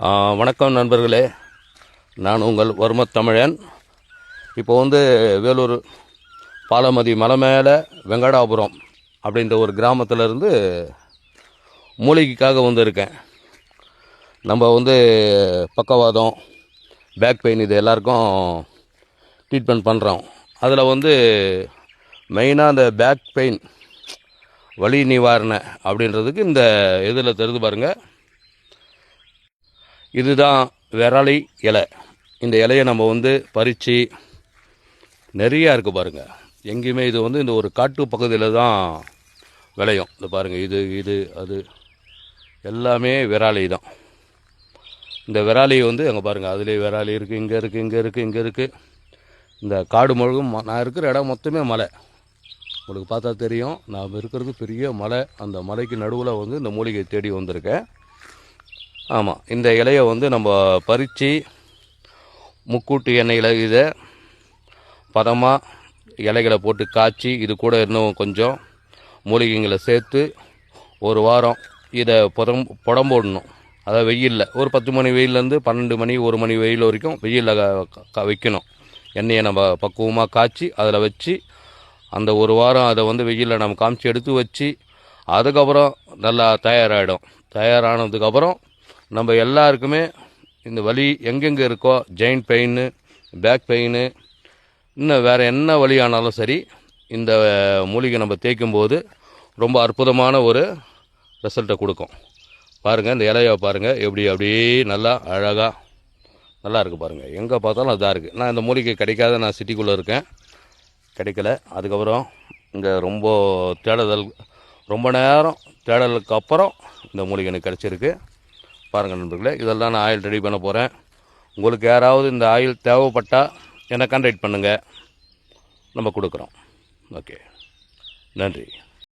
வணக்கம் நண்பர்களே. நான் உங்கள் வரும தமிழன் இப்போ வந்து வேலூர் பாலமதி மலை மேலே வெங்கடாபுரம் அப்படின்ற ஒரு கிராமத்திலேருந்து மூலிகைக்காக வந்திருக்கேன் நம்ம வந்து பக்கவாதம் பேக் பெயின் இது எல்லாருக்கும் ட்ரீட்மெண்ட் பண்ணுறோம் அதில் வந்து மெயினாக அந்த பேக் பெயின் வலி நிவாரண அப்படின்றதுக்கு இந்த இதில் தெரிந்து பாருங்கள் இதுதான் விரலி இலை. இந்த இலையை நம்ம வந்து பறித்து நிறையா இருக்குது பாருங்கள் எங்கேயுமே இது வந்து இந்த ஒரு காட்டு பகுதியில் தான் விளையும். இந்த பாருங்கள் இது இது அது எல்லாமே விராலி தான். இந்த விராலி வந்து அங்கே பாருங்கள் அதுலேயே விராலி இருக்குது இங்கே இருக்குது இங்கே இருக்குது இங்கே இருக்குது இந்த காடு முழுகும் நான் இருக்கிற இடம் மொத்தமே மலை. உங்களுக்கு பார்த்தா தெரியும் நான் இருக்கிறது பெரிய மலை. அந்த மலைக்கு நடுவில் வந்து இந்த மூலிகை தேடி வந்திருக்கேன். ஆமாம் இந்த இலையை வந்து நம்ம பறித்து முக்கூட்டு எண்ணெயில் இதை பதமாக இலைகளை போட்டு காய்ச்சி இது கூட இன்னும் கொஞ்சம் மூலிகைங்களை சேர்த்து ஒரு வாரம் இதை புதம் புடம் போடணும். அதாவது வெயிலில் ஒரு பத்து மணி வெயிலேருந்து பன்னெண்டு மணி ஒரு மணி வெயில் வரைக்கும் வெயிலில் க- க- வைக்கணும். எண்ணெயை நம்ம பக்குவமாக காய்ச்சி அதில் வச்சு அந்த ஒரு வாரம் அதை வந்து வெயிலில் நம்ம காமிச்சு எடுத்து வச்சு அதுக்கப்புறம் நல்லா தயாராகிடும் தயாரானதுக்கப்புறம் நம்ம எல்லாருக்குமே இந்த வலி எங்கெங்கே இருக்கோ ஜெயின்ட் பெயின் பேக் பெயின் இன்னும் வேறு என்ன வழி ஆனாலும் சரி இந்த மூலிகை நம்ம தேய்க்கும் போது ரொம்ப அற்புதமான ஒரு ரிசல்ட்டை கொடுக்கும். பாருங்கள் இந்த இலையை பாருங்கள் எப்படி அப்படியே நல்லா அழகாக நல்லா இருக்குது பாருங்கள் எங்கே பார்த்தாலும் அதாக இருக்குது நான் இந்த மூலிகை கிடைக்காத நான் சிட்டிக்குள்ளே இருக்கேன். கிடைக்கல. அதுக்கப்புறம் இங்கே ரொம்ப தேடுதல் ரொம்ப நேரம் தேடலுக்கு அப்புறம் இந்த மூலிகை எனக்கு கிடச்சிருக்கு. பாருங்கள் நண்பர்களே இதெல்லாம் நான் ஆயில் ரெடி பண்ண போகிறேன் உங்களுக்கு யாராவது இந்த ஆயில் தேவைப்பட்டால் என்னை கான்டாக்ட் பண்ணுங்கள் நம்ம கொடுக்குறோம். ஓகே நன்றி.